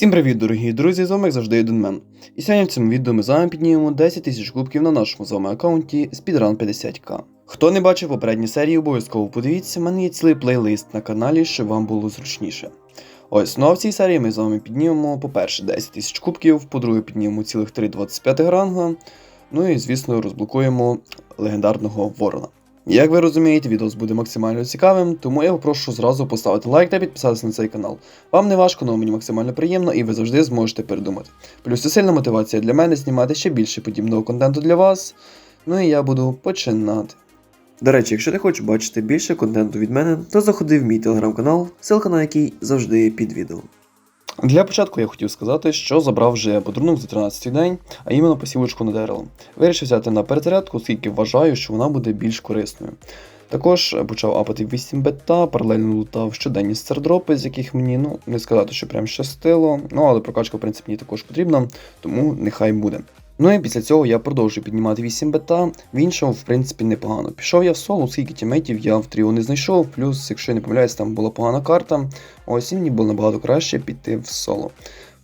Всім привіт, дорогі друзі, з вами як завжди Єдинмен. І сьогодні в цьому відео ми з вами піднімемо 10 тисяч кубків на нашому з вами аккаунті Speedrun 50к. Хто не бачив попередні серії, обов'язково подивіться, в мене є цілий плейлист на каналі, щоб вам було зручніше. Ось, ну а в цій серії ми з вами піднімемо, по-перше, 10 тисяч кубків, по-друге, піднімемо цілих 3 25 ранга, ну і, звісно, розблокуємо легендарного ворона. Як ви розумієте, відео буде максимально цікавим, тому я попрошу зразу поставити лайк та підписатися на цей канал. Вам не важко, але мені максимально приємно і ви завжди зможете передумати. Плюс це сильна мотивація для мене знімати ще більше подібного контенту для вас. Ну і я буду починати. До речі, якщо ти хочеш бачити більше контенту від мене, то заходи в мій телеграм-канал, ссылка на який завжди під відео. Для початку я хотів сказати, що забрав вже подарунок за 13-й день, а іменно посівочку на дерево. Вирішив взяти на перезарядку, оскільки вважаю, що вона буде більш корисною. Також почав апати 8 бета, паралельно лутав щоденні стардропи, з яких мені ну не сказати, що прям щастило. Ну але прокачка, в принципі, мені також потрібна, тому нехай буде. Ну і після цього я продовжую піднімати 8 бета, в іншому, в принципі, непогано. Пішов я в соло, скільки тімейтів я в тріо не знайшов, плюс, якщо я не помиляюсь, там була погана карта. Ось і мені було набагато краще піти в соло.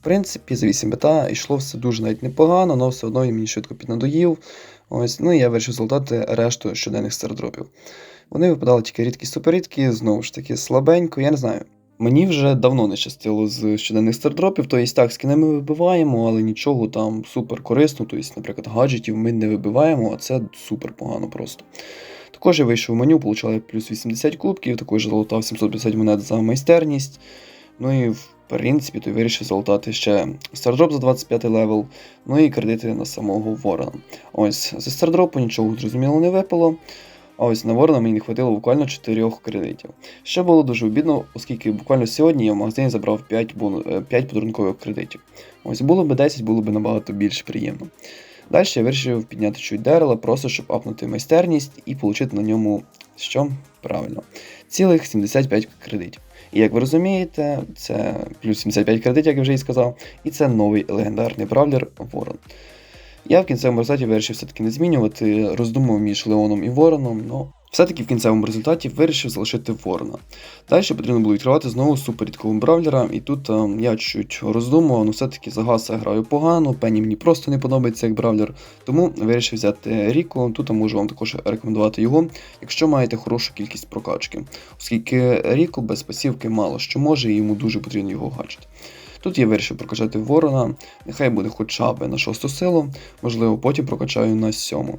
В принципі, за 8 бета йшло все дуже навіть непогано, але все одно він мені швидко піднадоїв. Ось, ну і я вирішив золотати решту щоденних стардропів. Вони випадали тільки рідкі суперрідкі, знову ж таки, слабенько, я не знаю. Мені вже давно не щастило з щоденних стардропів, тобто так, скини ми вибиваємо, але нічого там супер корисно, тобто, наприклад, гаджетів ми не вибиваємо, а це супер погано просто. Також я вийшов в меню, получали плюс 80 кубків, також залутав 750 монет за майстерність. Ну і в принципі то вирішив залутати ще стардроп за 25 левел, ну і кредити на самого ворона. Ось, зі стардропу нічого зрозуміло не випало. А ось на ворона мені не хватило буквально 4 кредитів. Що було дуже обідно, оскільки буквально сьогодні я в магазині забрав 5, бону... 5 подарункових кредитів. Ось було б 10, було б набагато більш приємно. Далі я вирішив підняти чуть дерела, просто щоб апнути майстерність і отримати на ньому що? Правильно, цілих 75 кредитів. І як ви розумієте, це плюс 75 кредитів, як я вже і сказав, і це новий легендарний бравлер Ворон. Я в кінцевому результаті вирішив все-таки не змінювати, роздумав між Леоном і Вороном, але все-таки в кінцевому результаті вирішив залишити Ворона. Далі потрібно було відкривати знову суперрідковим бравлера, і тут а, я чуть роздумував, але все-таки за Гаса граю погано, Пенні мені просто не подобається як бравлер, тому вирішив взяти Ріко. Тут можу вам також рекомендувати його, якщо маєте хорошу кількість прокачки, оскільки Ріко без пасівки мало що може, і йому дуже потрібен його гаджет. Тут я вирішив прокачати ворона, нехай буде хоча б на шосту силу, можливо, потім прокачаю на сьому.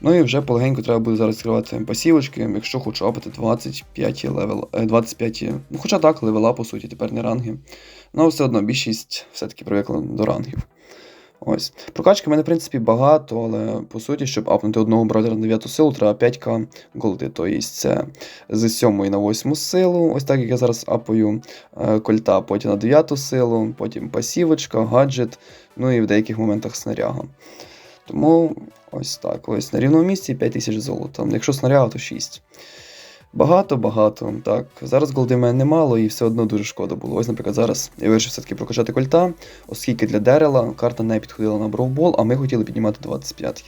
Ну і вже полегенько треба буде зараз відкривати пасівочки, якщо хочу апати 25 левел, 25, ну хоча так, левела, по суті, тепер не ранги. Ну, все одно більшість все-таки привикла до рангів. Ось. Прокачки в мене, в принципі, багато, але по суті, щоб апнути одного браузера на 9 силу, треба 5к голди. Тобто це з 7 на 8 силу, ось так як я зараз апаю е, кольта, потім на 9 силу, потім пасівочка, гаджет, ну і в деяких моментах снаряга. Тому ось так. Ось на рівному місці 5000 золота. Якщо снаряга, то 6. Багато-багато. Так, зараз голди в немало і все одно дуже шкода було. Ось, наприклад, зараз я вирішив все-таки прокачати кольта, оскільки для дерела карта не підходила на бровбол, а ми хотіли піднімати 25.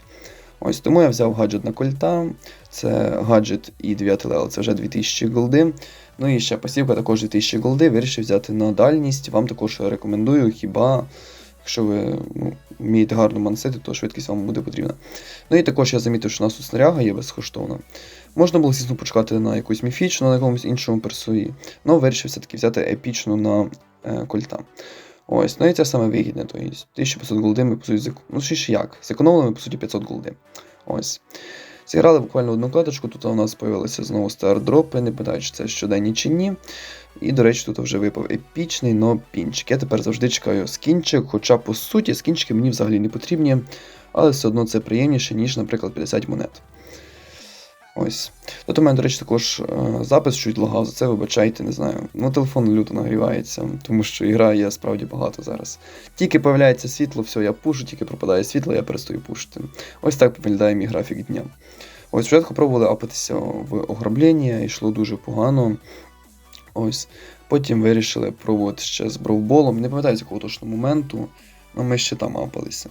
Ось тому я взяв гаджет на кольта. Це гаджет і 9 левел, це вже 2000 голди. Ну і ще пасівка також 2000 голди. Вирішив взяти на дальність. Вам також рекомендую, хіба. Якщо ви ну, вмієте гарно мансити, то швидкість вам буде потрібна. Ну і також я замітив, що у нас тут снаряга є безкоштовна. Можна було, звісно, почекати на якусь міфічну, на якомусь іншому персуї, але вирішив все-таки взяти епічну на е, кольта. Ось, ну і це саме вигідне, тобто 1500 голди ми по суті, ну ще як, зекономили ми, по суті, 500 голди. Ось. Зіграли буквально одну клеточку, тут у нас з'явилися знову стардропи, не питаю, чи це щоденні чи ні. І, до речі, тут вже випав епічний, но пінчик. Я тепер завжди чекаю скінчик, хоча, по суті, скінчики мені взагалі не потрібні, але все одно це приємніше, ніж, наприклад, 50 монет. Ось. Тут у мене, до речі, також е, запис чуть лагав, за це вибачайте, не знаю. Ну, телефон люто нагрівається, тому що ігра є справді багато зараз. Тільки появляється світло, все, я пушу, тільки пропадає світло, я перестаю пушити. Ось так виглядає мій графік дня. Ось спочатку пробували апатися в ограблення, йшло дуже погано. Ось. Потім вирішили пробувати ще з бровболом. Не пам'ятаю з якого точно моменту, але ми ще там апалися.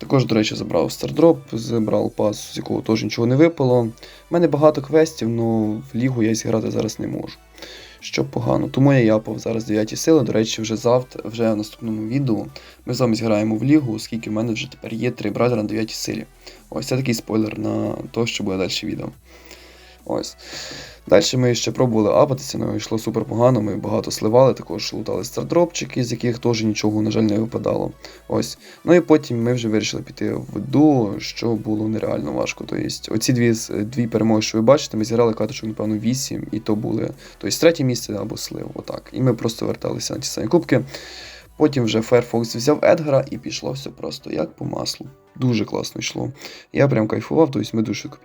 Також, до речі, забрав стардроп, забрав пас, з якого теж нічого не випало. У мене багато квестів, але в лігу я зіграти зараз не можу. що погано. Тому я япав зараз 9 сили. До речі, вже завтра, вже в наступному відео ми з вами зіграємо в лігу, оскільки в мене вже тепер є 3 бразера на 9 силі. Ось це такий спойлер на те, що буде далі відео. Ось. Далі ми ще пробували апатися, але йшло супер погано, ми багато сливали, також лутали стардропчики, з яких теж нічого, на жаль, не випадало. Ось. Ну і потім ми вже вирішили піти в дуо, що було нереально важко. Тобто, оці дві, дві перемоги, що ви бачите, ми зіграли каточок, напевно, 8, і то були тобто, третє місце або слив. Отак. І ми просто верталися на ті самі кубки. Потім вже Firefox взяв Едгара і пішло все просто як по маслу. Дуже класно йшло. Я прям кайфував, тобто ми дуже швидко.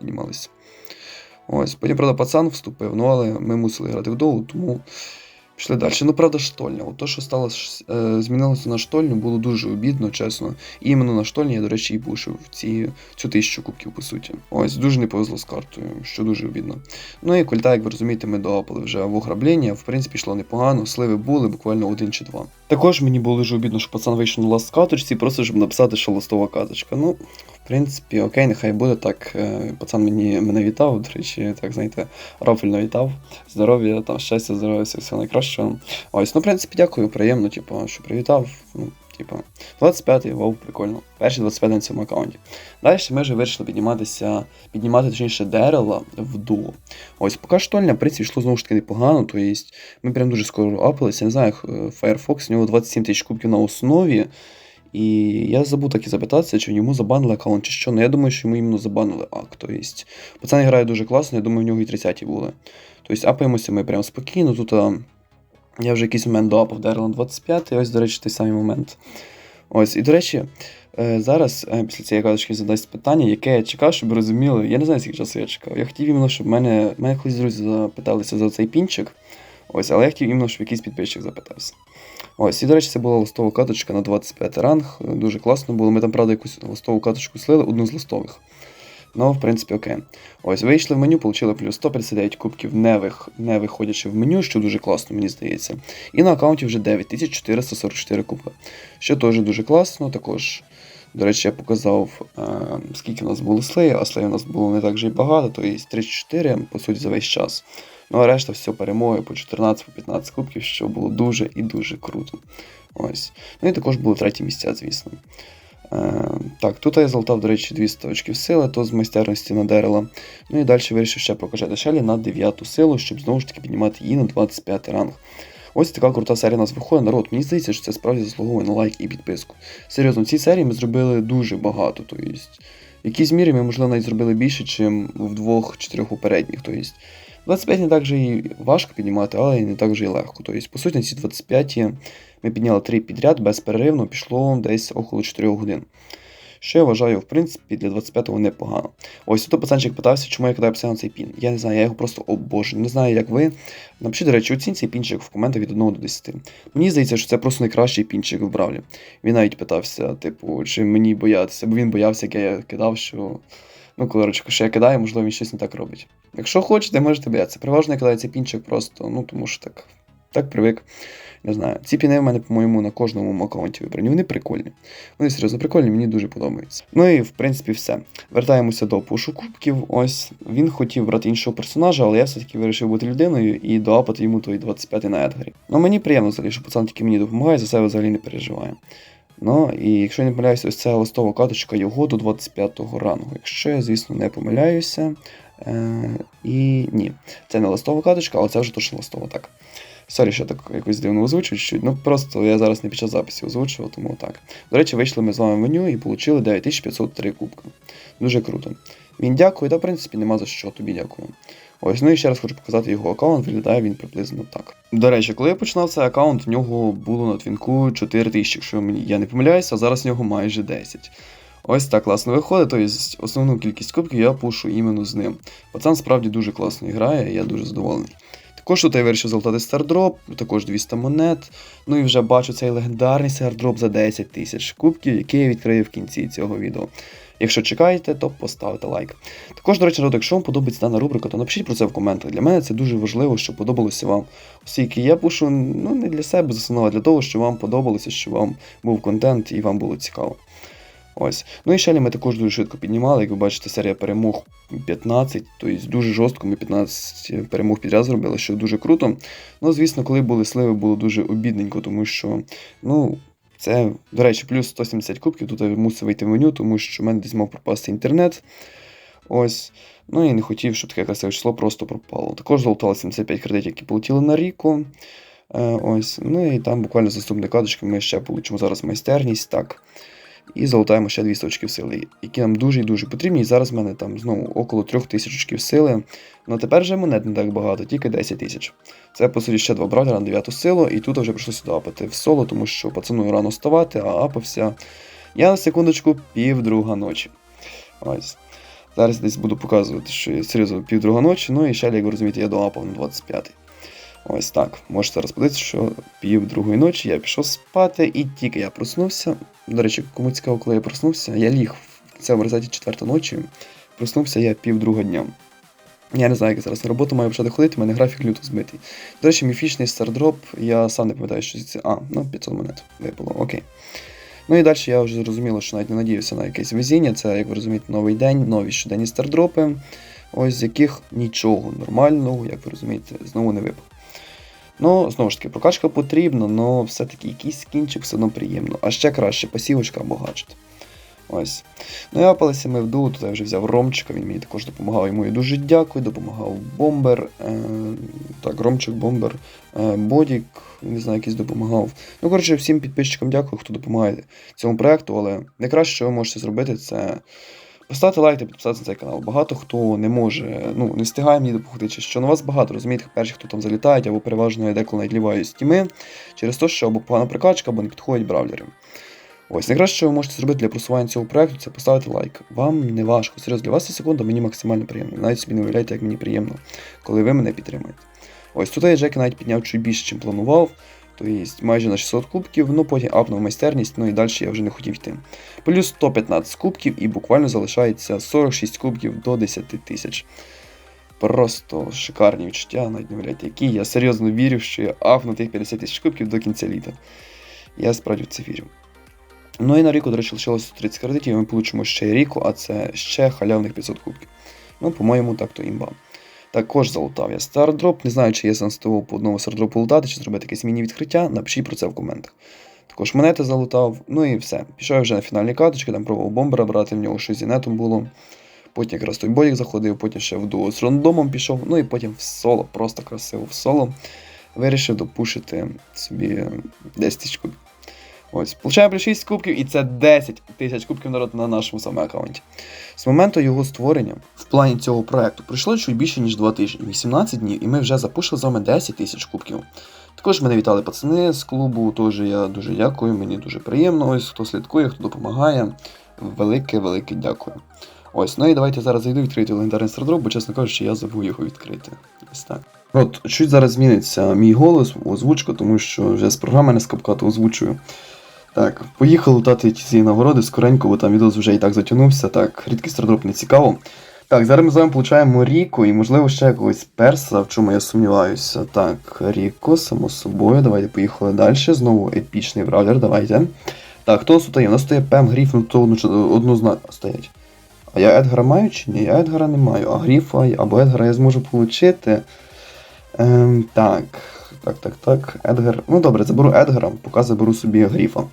Ось, потім, правда, пацан вступив, ну але ми мусили грати в довгу, тому пішли далі. Ну, правда, штольня. От то, що сталося, е, змінилося на штольню, було дуже обідно, чесно. І іменно на штольні я, до речі, і пушив ці, цю тисячу кубків, по суті. Ось, дуже не повезло з картою, що дуже обідно. Ну і культа, як ви розумієте, ми доапали вже в ограблення. В принципі, йшло непогано, сливи були буквально один чи два. Також мені було дуже обідно, що пацан вийшов на ласт каточці, просто щоб написати, що ластова каточка. Ну, в принципі, окей, нехай буде так. Е, Пацан мені мене вітав, до речі, так знаєте, рофельно вітав. Здоров'я, там, щастя, здоров'я, все, найкращого. Ось, ну, в принципі, дякую, приємно, типу, що привітав. Ну, типу, 25-й, вау, прикольно. Перший 25 на цьому аккаунті. Далі ми вже вирішили підніматися, піднімати точніше дерела в дуо. Ось, поки штольня, в принципі, йшло знову ж таки непогано, то є, ми прям дуже скоро апалися. Я не знаю, е, Firefox, у нього 27 тисяч кубків на основі. І я забув так і запитатися, чи йому забанили аккаунт, чи що. Ну я думаю, що йому іменно забанили акт. Тобто, пацан грає дуже класно, я думаю, в нього і 30-ті були. Тобто апаємося ми прям спокійно. Тут а, я вже якийсь момент доапав Дерлан 25, і ось, до речі, той самий момент. Ось, і до речі, е, зараз е, після цієї карточки задасть питання, яке я чекав, щоб ви розуміли. Я не знаю, скільки часу я чекав. Я хотів іменно, щоб мене. Мене колись друзі запиталися за цей пінчик. Ось, але я хотів іменно, щоб якийсь підписчик запитався. Ось, і, до речі, це була листова каточка на 25 ранг. Дуже класно було. Ми там, правда, якусь листову каточку слили, одну з листових. Ну, в принципі, окей. Ось, вийшли в меню, отримали плюс 159 кубків, не, вих, не виходячи в меню, що дуже класно, мені здається. І на аккаунті вже 9444 кубки. Що теж дуже класно. Також, до речі, я показав, е, скільки в нас було слеїв, а слеїв у нас було не так вже й багато, то є 34, по суті, за весь час. Ну, а решта все перемоги по 14-15 кубків, що було дуже і дуже круто. Ось. Ну і також були треті місця, звісно. Е, Так, тут я залутав, до речі, 200 очків сили, то з майстерності на дерева. Ну і далі вирішив ще прокачати шелі на 9 силу, щоб знову ж таки піднімати її на 25 ранг. Ось така крута серія у нас виходить. Народ, мені здається, що це справді заслуговує на лайк і підписку. Серйозно, в цій серії ми зробили дуже багато. Тобто, в якійсь мірі ми, можливо, навіть зробили більше, ніж в двох-чотирьох попередніх. Тобто, 25 не так вже і важко піднімати, але не так вже і легко. Тобто, по суті, на ці 25 ми підняли 3 підряд безперервно, пішло десь около 4 годин. Що я вважаю, в принципі, для 25-го непогано. Ось тут пацанчик питався, чому я кидаю постійно цей пін. Я не знаю, я його просто обожнюю. Не знаю, як ви. Напишіть, до речі, оцінь цей пінчик в коментах від 1 до 10. Мені здається, що це просто найкращий пінчик в Бравлі. Він навіть питався, типу, чи мені боятися, бо він боявся, як я кидав, що. Ну, коротше, що я кидаю, можливо, він щось не так робить. Якщо хочете, можете боятися. Переважно я цей пінчик просто, ну тому що так так привик. Не знаю. Ці піни в мене, по-моєму, на кожному аккаунті вибрані. Вони прикольні. Вони серйозно прикольні, мені дуже подобаються. Ну і в принципі все. Вертаємося до пушу кубків. Ось він хотів брати іншого персонажа, але я все-таки вирішив бути людиною і доапати йому той 25-й на Едгарі. Ну мені приємно взагалі, що пацан тільки мені допомагає, за себе взагалі не переживає. Ну, і якщо я не помиляюся, ось ця листова каточка його до 25-го рангу. Якщо я, звісно, не помиляюся. Е, І ні, це не листова каточка, але це вже точно листова так. Сорі, що так якось дивно озвучую чуть-чуть. Ну просто я зараз не під час записі озвучував, тому так. До речі, вийшли ми з вами в меню і отримали 9503 кубка. Дуже круто. Він дякує, та в принципі нема за що, тобі дякую. Ось, ну і ще раз хочу показати його аккаунт, виглядає він приблизно так. До речі, коли я починав цей аккаунт, в нього було на твінку 4 тисячі, якщо я не помиляюся, а зараз в нього майже 10. Ось так класно виходить, тобто основну кількість кубків я пушу іменно з ним. Пацан справді дуже класно грає, я дуже задоволений. Також тут я вирішив залутати стардроп, також 200 монет. Ну і вже бачу цей легендарний стардроп за 10 тисяч кубків, який я відкрию в кінці цього відео. Якщо чекаєте, то поставте лайк. Також, до речі, народ, якщо вам подобається дана рубрика, то напишіть про це в коментах. Для мене це дуже важливо, щоб подобалося вам. Оскільки я пишу ну, не для себе засунув, а для того, щоб вам подобалося, щоб вам був контент і вам було цікаво. Ось. Ну і Шелі ми також дуже швидко піднімали. Як ви бачите, серія перемог 15, тобто дуже жорстко ми 15 перемог підряд зробили, що дуже круто. Ну, звісно, коли були сливи, було дуже обідненько, тому що, ну, це, до речі, плюс 170 кубків. Тут я мусив вийти в меню, тому що в мене десь мав пропасти інтернет. Ось. Ну і не хотів, щоб таке красиве число просто пропало. Також залутали 75 кредитів, які полетіли на ріку. Е, ось. Ну і там буквально з наступної кадочки ми ще получимо зараз майстерність. так. І залутаємо ще 200 очків сили, які нам дуже і дуже потрібні. І зараз в мене там знову около 3000 очків сили. Ну тепер вже монет не так багато, тільки 10 тисяч. Це, по суті, ще два бравлера на 9 силу, і тут вже прийшлося апати в соло, тому що пацану рано вставати, а апався. Я на секундочку півдруга ночі. Ось. Зараз десь буду показувати, що я серйозно півдруга ночі, ну і ще, як ви розумієте, я доапав на 25-й. Ось так. Можете зараз що пів другої ночі я пішов спати, і тільки я проснувся. До речі, кому цікаво, коли я проснувся, я ліг в цьому результаті четверта ночі. Проснувся я пів друга дня. Я не знаю, як зараз на роботу маю почати ходити, у мене графік люто збитий. До речі, міфічний стардроп, я сам не пам'ятаю, що це. А, ну 500 монет випало, окей. Ну і далі я вже зрозуміло, що навіть не надіюся на якесь везіння. Це, як ви розумієте, новий день, нові щоденні стардропи, ось з яких нічого нормального, як ви розумієте, знову не випало. Ну, знову ж таки, прокачка потрібна, але все-таки якийсь скінчик все одно приємно. А ще краще пасівочка або гаджет. Ось. Ну, я палися ми в ду, тут я вже взяв Ромчика, він мені також допомагав. Йому я дуже дякую, допомагав Бомбер. Е, так, Ромчик, Бомбер, е, Бодік, не знаю, якийсь допомагав. Ну, коротше, всім підписчикам дякую, хто допомагає цьому проекту, але найкраще, що ви можете зробити, це. Поставити лайк та підписатися на цей канал. Багато хто не може, ну, не встигає мені допомогти, чи що на вас багато, розумієте, перші, хто там залітають, або переважно я деколи навіть ліваю з тіми, через те, що або погана прикачка, або не підходять бравлери. Ось, найкраще, що ви можете зробити для просування цього проекту, це поставити лайк. Вам не важко. Серйозно, для вас ця секунда мені максимально приємно. Навіть собі не уявляєте, як мені приємно, коли ви мене підтримуєте. Ось тут я Джеки навіть підняв чуть більше, ніж планував. Тобто майже на 600 кубків, ну потім апнув майстерність, ну і далі я вже не хотів йти. Плюс 115 кубків і буквально залишається 46 кубків до 10 тисяч. Просто шикарні відчуття, навіть не уявляєте, які. Я серйозно вірю, що я апну тих 50 тисяч кубків до кінця літа. Я справді в це вірю. Ну і на ріку, до речі, лишилося 30 кредитів, і ми получимо ще ріку, а це ще халявних 500 кубків. Ну, по-моєму, так то імба. Також залутав я стардроп. Не знаю, чи є сенс того по одному стардропу лутати, чи зробити якесь міні-відкриття. Напишіть про це в коментах. Також монети залутав. Ну і все. Пішов я вже на фінальні каточки, там пробував бомбера брати, в нього щось зі нетом було. Потім якраз той боїк заходив, потім ще в дуо з рандомом пішов, ну і потім в соло, просто красиво в соло. Вирішив допушити собі 10 тисяч. Ось, получаємо 6 кубків, і це 10 тисяч кубків народ на нашому саме аккаунті. З моменту його створення в плані цього проекту пройшло чуть більше, ніж 2 тижні, 18 днів, і ми вже запушили з вами 10 тисяч кубків. Також мене вітали пацани з клубу, теж я дуже дякую, мені дуже приємно. Ось хто слідкує, хто допомагає. Велике-велике дякую. Ось, ну і давайте зараз зайду відкрити легендарний стардроп, бо, чесно кажучи, я забув його відкрити. Ось так. От, чуть зараз зміниться мій голос, озвучка, тому що вже з програми не скапкати озвучую. Так, поїхали лутати ці нагороди скоренько, бо там відос вже і так затягнувся. Так, рідкий стардроп не цікаво. Так, зараз ми з вами получаємо Ріку і, можливо, ще якогось перса, в чому я сумніваюся. Так, Ріко, само собою. Давайте поїхали далі. Знову епічний бравлер, давайте. Так, хто тут є? У нас стоїть Пем, Гріф, ну то однозначно стоять. А я Едгара маю чи ні? Я Едгара не маю, а Гріфа або Едгара я зможу отримати. Ем, так, так, так, так. Едгар. Ну добре, заберу Едгара, поки заберу собі Гріфа.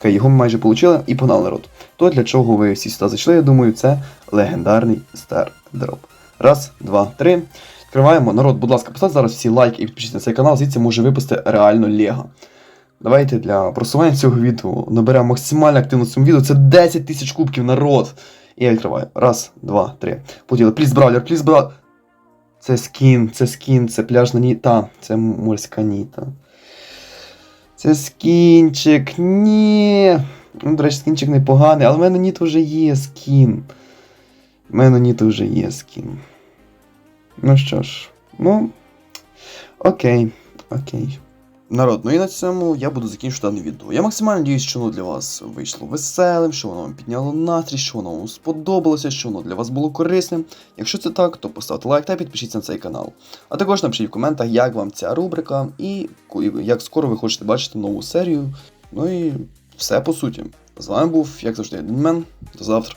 Окей, його ми майже отримали і погнали народ. То для чого ви всі сюди зайшли, я думаю, це легендарний стар дроп. Раз, два, три. Відкриваємо. Народ, будь ласка, поставте зараз всі лайки і підпишіться на цей канал, звідси може випасти реально Лего. Давайте для просування цього відео наберемо максимально активно цьому відео. Це 10 тисяч кубків, народ. І я відкриваю. Раз, два, три. Поділи. Пліс бравлер, пліс бравлер. Це скін, це скін, це пляжна ніта, це морська ніта. Це скінчик, ні. Ну, до речі, скінчик непоганий, але в мене ніт вже є скін. В мене ніт вже є скін. Ну що ж, ну. Окей, окей. Народ, ну і на цьому я буду закінчувати дане відео. Я максимально надіюсь, що воно для вас вийшло веселим, що воно вам підняло настрій, що воно вам сподобалося, що воно для вас було корисним. Якщо це так, то поставте лайк та підпишіться на цей канал. А також напишіть в коментах, як вам ця рубрика і як скоро ви хочете бачити нову серію. Ну і все по суті. З вами був, як завжди, один мен. До завтра.